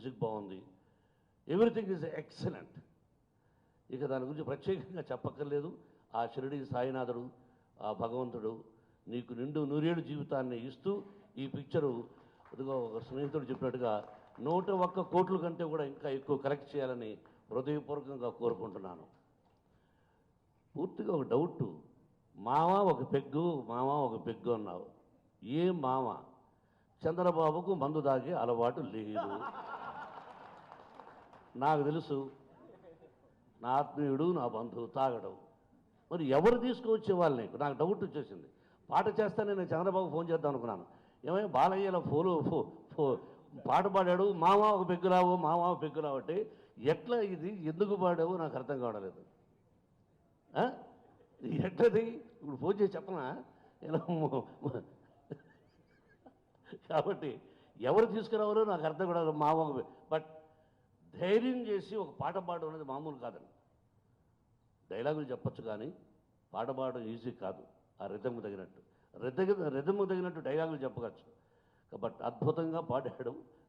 Music బాగుంది. Everything is excellent. ఇక దాని గురించి ప్రత్యేకంగా చెప్పక్కర్లేదు. ఆ షిరిడి సాయినాథుడు ఆ భగవంతుడు నీకు నిండు నూరేడు జీవితాన్ని ఇస్తూ ఈ పిక్చరు ఇదిగో ఒక స్నేహితుడు చెప్పినట్టుగా నూట ఒక్క కోట్ల కంటే కూడా ఇంకా ఎక్కువ కలెక్ట్ చేయాలని హృదయపూర్వకంగా కోరుకుంటున్నాను. పూర్తిగా ఒక డౌట్. మామ ఒక పెగ్గు మామ ఒక పెగ్గు అన్నావు. ఏ మామ చంద్రబాబుకు మందు దాగే అలవాటు లేదు. నాకు తెలుసు నా ఆత్మీయుడు నా బంధువు తాగడం మరి ఎవరు తీసుకువచ్చే వాళ్ళు నీకు? నాకు డౌట్ వచ్చేసింది. పాట చేస్తానే నేను చంద్రబాబు ఫోన్ చేద్దాం అనుకున్నాను. ఏమైనా బాలయ్యలో ఫోలో ఫో ఫో పాట పాడాడు మామ ఒక పెగ్గురావు మామ ఒక పెగ్గురావు అంటే ఎట్లా ఇది? ఎందుకు పాడావు? నాకు అర్థం కావడలేదు ఎట్లది? ఇప్పుడు ఫోన్ చేసి చెప్పనా? ఇలా కాబట్టి ఎవరు తీసుకురావారో నాకు అర్థం కూడా మామ బట్ ధైర్యం చేసి ఒక పాట పాడడం అనేది మామూలు కాదండి. డైలాగులు చెప్పచ్చు కానీ పాట పాడడం ఈజీ కాదు ఆ రిథంకు తగినట్టు. రిథ రిథంకు తగినట్టు డైలాగులు చెప్పవచ్చు కాబట్టి అద్భుతంగా పాడాడు